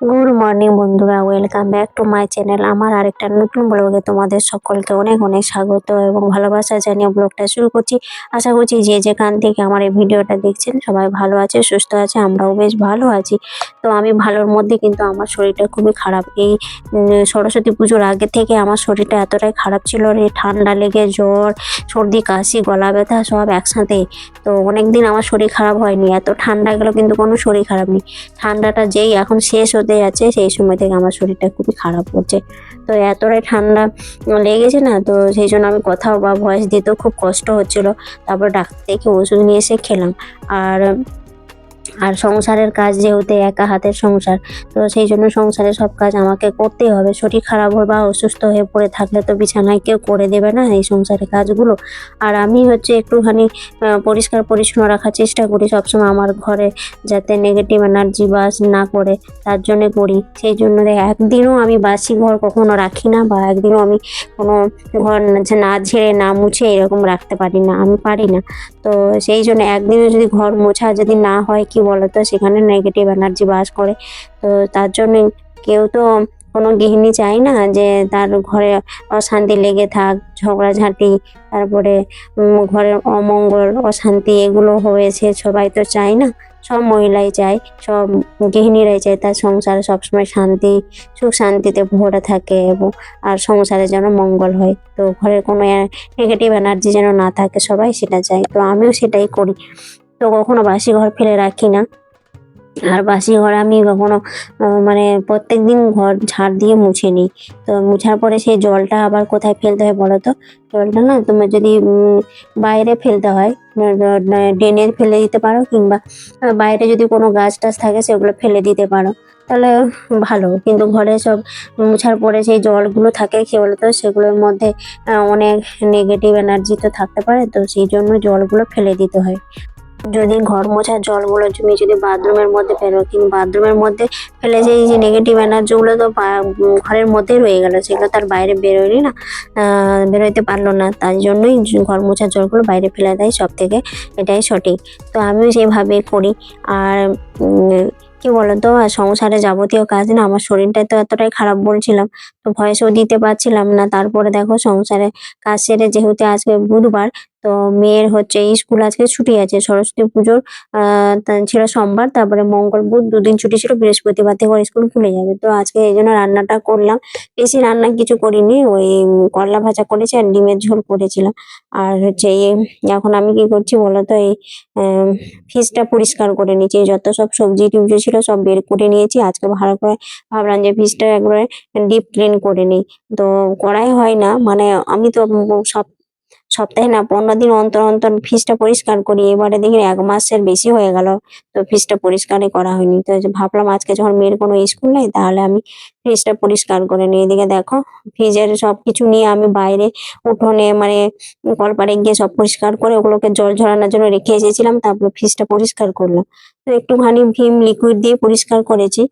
Good morning বন্ধুরা, welcome back to my channel. আমার আরেকটা নতুন ব্লগে তোমাদের সকলকে অনেক অনেক স্বাগত এবং ভালোবাসা জানিয়ে ব্লগটা শুরু করছি। আশা করছি যে যেখান থেকে আমার এই ভিডিওটা দেখছেন সবাই ভালো আছে, সুস্থ আছে, আমরাও বেশ ভালো আছি। তো আমি ভালোর মধ্যে, কিন্তু আমার শরীরটা খুবই খারাপ। এই সরস্বতী পুজোর আগে থেকে আমার শরীরটা এতটাই খারাপ ছিল রে, ঠান্ডা লেগে জ্বর, সর্দি, কাশি, গলা ব্যথা সব একসাথে। তো অনেকদিন আমার শরীর খারাপ হয়নি, এত ঠান্ডা গেল কিন্তু কোনো শরীর খারাপ নেই। ঠান্ডাটা যেই এখন শেষ হতে আছে, সেই সময় থেকে আমার শরীরটা খুবই খারাপ হচ্ছে তো এতটাই ঠান্ডা লেগেছে না, তো সেই জন্য আমি কথা বা ভয়েস দিতেও খুব কষ্ট হচ্ছিল। তারপর ডাক্তার থেকে ওষুধ নিয়ে এসে খেলাম। আর আর সংসারের কাজ যেহেতু একা হাতের সংসার, তো সেই জন্য সংসারের সব কাজ আমাকে করতেই হবে। শরীর খারাপ হয় বা অসুস্থ হয়ে পড়ে থাকলে তো বিছানায় কেউ করে দেবে না এই সংসারের কাজগুলো। আর আমি হচ্ছে একটুখানি পরিষ্কার পরিচ্ছন্ন রাখার চেষ্টা করি সবসময় আমার ঘরে যাতে নেগেটিভ এনার্জি বাস না করে, তার জন্য করি। সেই জন্য একদিনও আমি বাসি ঘর কখনো রাখি না বা একদিনও আমি কোনো ঘর না ঝেড়ে না মুছে এরকম রাখতে পারি না, আমি পারি না। তো সেই জন্য একদিনও যদি ঘর মোছা যদি না হয় কি বলতো, সেখানে নেগেটিভ এনার্জি বাস করে। তো তার জন্য কেউ তো কোনো গৃহিণী চায় না যে তার ঘরে অশান্তি লেগে থাক, ঝগড়াঝাঁটি, তারপরে ঘরের অমঙ্গল, অশান্তি এগুলো হয়েছে, সবাই তো চায় না। সব মহিলাই চায়, সব গৃহিণীরাই চায়, তার সংসারে সবসময় শান্তি, সুখ শান্তিতে ভরে থাকে এবং আর সংসারে যেন মঙ্গল হয়। তো ঘরের কোনো নেগেটিভ এনার্জি যেন না থাকে, সবাই সেটা চায়। তো আমিও সেটাই করি। তো কখনো বাসি ঘর ফেলে রাখি না। আর বাসি ঘর আমি কখনো মানে প্রত্যেক দিন ঘর ঝাড় দিয়ে মুছে নিই। তো মুছার পরে সেই জলটা আবার কোথায় ফেলতে হয় বলো তো? জলটা না তোমার যদি বাইরে ফেলতে হয় ড্রেনে ফেলে দিতে পারো কিংবা বাইরে যদি কোনো গাছ টাছ থাকে সেগুলো ফেলে দিতে পারো। তাহলে ভালো, কিন্তু ঘরে সব মুছার পরে সেই জলগুলো থাকে কি বলতো সেগুলোর মধ্যে অনেক নেগেটিভ এনার্জি তো থাকতে পারে, তো সেই জন্য জলগুলো ফেলে দিতে হয়। যদি ঘর মোছার জলগুলো তুমি যদি বাথরুমের মধ্যে ফেলো কিংবা বাথরুমের মধ্যে ফেলে যে এই যে নেগেটিভ এনার্জিগুলো তো ঘরের মধ্যেই রয়ে গেলো সেগুলো তার বাইরে বেরোয়নি না। আহ, বেরোইতে পারল না তাই জন্যই ঘর মোছার জলগুলো বাইরে ফেলে দেয় সব থেকে এটাই সঠিক। তো আমিও সেভাবে করি। আর কি বলতো সংসারে যাবতীয় কাজ না আমার শরীরটা তো এতটাই খারাপ বলছিলাম। তো ভয়েসও দিতে পারছিলাম না তারপরে দেখো সংসারে কাজ সেরে যেহেতু আজকে বুধবার তো মেয়ের হচ্ছে স্কুল আজকে ছুটি আছে, সরস্বতী পুজোর ছিল সোমবার, তারপরে মঙ্গল বুধ দুদিন ছুটি ছিল, বৃহস্পতিবার থেকে স্কুল খুলে যাবে। তো আজকে এই জন্য রান্নাটা করলাম। বেশি রান্না কিছু করিনি, ওই করলা ভাজা করেছি আর ডিমের ঝোল করেছিলাম। আর হচ্ছে এখন আমি কি করছি বলতো, এই ফ্রিজটা পরিষ্কার করে নিয়েছি। যত সব সবজি টুবজি ছিল সব বের করে নিয়েছি। আজকে ভালো করে ভাবলাম যে ফ্রিজটা একবারে ডিপ ক্লিন করে নিই। তো করাই হয় না মানে আমি তো সব সপ্তাহে না, পনেরো দিন অন্তর অন্তর ফ্রিজটা পরিষ্কার করি। এবারে দেখি এক মাসের বেশি হয়ে গেল, তো ফ্রিজটা পরিষ্কারই করা হয়নি। তো ভাবলাম আজকে যখন মেয়ের কোনো স্কুল নেই, তাহলে আমি ফ্রিজটা পরিষ্কার করে নিই। এদিকে দেখো, ফ্রিজের সবকিছু নিয়ে আমি বাইরে উঠোনে মানে কলপারে গিয়ে সব পরিষ্কার করে ওগুলোকে জল ঝরানোর জন্য রেখে এসেছিলাম, তারপর ফ্রিজটা পরিষ্কার করলাম। তো একটুখানি ভীম লিকুইড দিয়ে পরিষ্কার করেছি।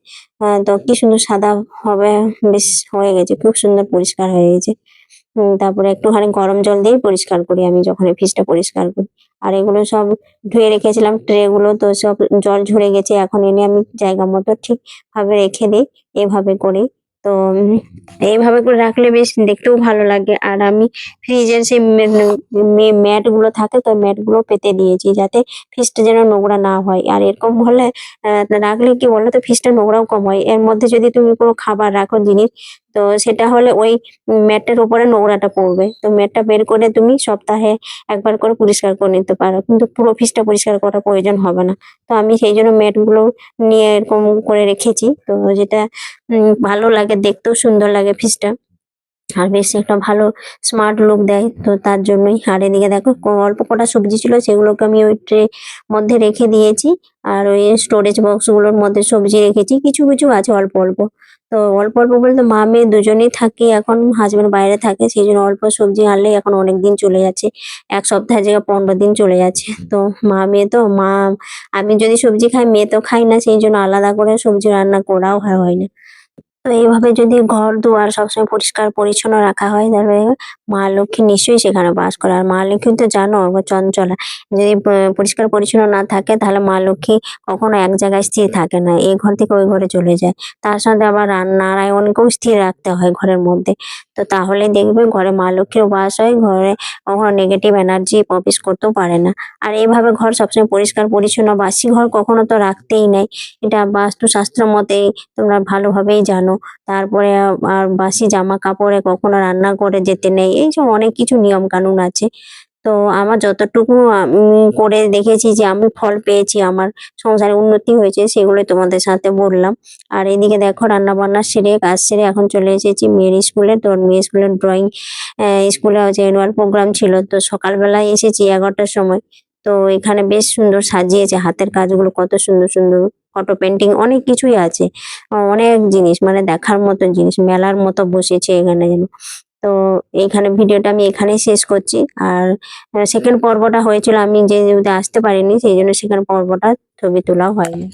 তো কি সুন্দর সাদা হবে, বেশ হয়ে গেছে, খুব সুন্দর পরিষ্কার হয়ে গেছে। তারপরে একটুখানি গরম জল দিয়ে পরিষ্কার করি আমি যখন ফ্রিজটা পরিষ্কার করি। আর এগুলো সব ধুয়ে রেখেছিলাম ট্রে গুলো তো সব জল ঝরে গেছে, এখন এনে আমি জায়গা মতো ঠিক ভাবে রেখে দিই, এভাবে করে। তো এইভাবে করে রাখলে বেশ দেখতেও ভালো লাগে। আর আমি ফ্রিজের সেই ম্যাটগুলো থাকে তো ম্যাটগুলো পেতে দিয়েছি যাতে ফ্রিজটা যেন নোংরা না হয়। আর এরকম হলে রাখলে কি বলো তো ফ্রিজটা নোংরাও কম হয়। এর মধ্যে যদি তুমি কোনো খাবার রাখো, জিনিস তো সেটা হলে ওই ম্যাটের উপরে নোংরাটা পড়বে। তো ম্যাটটা বের করে তুমি সপ্তাহে একবার করে পরিষ্কার করে নিতে পারো। কিন্তু পুরো অফিসটা পরিষ্কার করা প্রয়োজন হবে না। তো আমি সেই জন্য ম্যাটগুলো নিয়ে এরকম করে রেখেছি। তো যেটা ভালো লাগে, দেখতেও সুন্দর লাগে ফ্রিজটা আর বেশ একটা ভালো স্মার্ট লুক দেয়। তো তার জন্যই আর এদিকে দেখো অল্প কটা সবজি ছিল, সেগুলোকে আমি ওই ট্রে মধ্যে রেখে দিয়েছি। আর ওই স্টোরেজ বক্সগুলোর মধ্যে সবজি রেখেছি। কিছু কিছু আছে অল্প অল্প। তো অল্প অল্প বলতে মা মেয়ে দুজনেই থাকি, এখন হাজবেন্ড বাইরে থাকে, সেই জন্য অল্প সবজি আনলে এখন অনেক দিন চলে যাচ্ছে। এক সপ্তাহের জায়গায় পনেরো দিন চলে যাচ্ছে। তো মা মেয়ে তো, মা, আমি যদি সবজি খাই, মেয়ে তো খাই না, সেই জন্য আলাদা করে সবজি রান্না করাও হয় না। তো এইভাবে যদি ঘর দুয়ার সবসময় পরিষ্কার পরিচ্ছন্ন রাখা হয় তাহলে মা লক্ষ্মী নিশ্চয়ই সেখানে বাস করে। আর মা লক্ষ্মী তো জানো চঞ্চলা। যদি পরিষ্কার পরিচ্ছন্ন না থাকে, তাহলে মা লক্ষ্মী কখনো এক জায়গায় স্থির থাকে না। এই ঘর থেকে ওই ঘরে চলে যায়। তার সাথে আবার নারায়ণকেও স্থির রাখতে হয় ঘরের মধ্যে। তো তাহলে দেখবে ঘরে মা লক্ষ্মীর বাস হয়, ঘরে কখনো নেগেটিভ এনার্জি প্রবেশ করতেও পারে না। আর এইভাবে ঘর সবসময় পরিষ্কার, পরিচ্ছন্ন, বাসি ঘর কখনো তো রাখতেই নাই। এটা বাস্তুশাস্ত্র মতে তোমরা ভালোভাবেই জানো। তারপরে আর বাসি জামা কাপড়ে কখনো রান্না করে যেতে নেই। এই সব অনেক কিছু নিয়ম কানুন আছে। তো আমার যতটুকু আমি করে দেখেছি যে আমি ফল পেয়েছি, আমার সংসারে উন্নতি হয়েছে সেগুলো তোমাদের সাথে বললাম। আর এদিকে দেখো রান্না বান্না সেরে কাজ সেরে এখন চলে এসেছি মেয়ের স্কুলে। তো মেয়ের স্কুলের ড্রয়িং স্কুলে হচ্ছে অ্যানুয়াল প্রোগ্রাম ছিল। তো সকালবেলায় এসেছি এগারোটার সময়। তো এখানে বেশ সুন্দর সাজিয়েছে হাতের কাজগুলো, কত সুন্দর সুন্দর ফটো পেন্টিং, অনেক কিছুই আছে। অনেক জিনিস মানে দেখার মতো জিনিস, মেলার মতো বসেছে এখানে যেন। তো এখানে ভিডিওটা আমি এখানেই শেষ করছি। আর সেকেন্ড পর্বটা হয়েছিল আমি যে যেহেতু আসতে পারিনি, সেই জন্য সেকেন্ড পর্বটা ছবি তোলা হয়নি।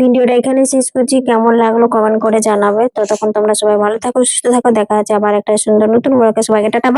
ভিডিওটা এখানে শেষ করছি। কেমন লাগল কমেন্ট করে জানাবে। তো তখন তোমরা সবাই ভালো থাকো, সুস্থ থাকো। দেখা যাচ্ছে আবার একটা সুন্দর নতুন সবাইকে টাটা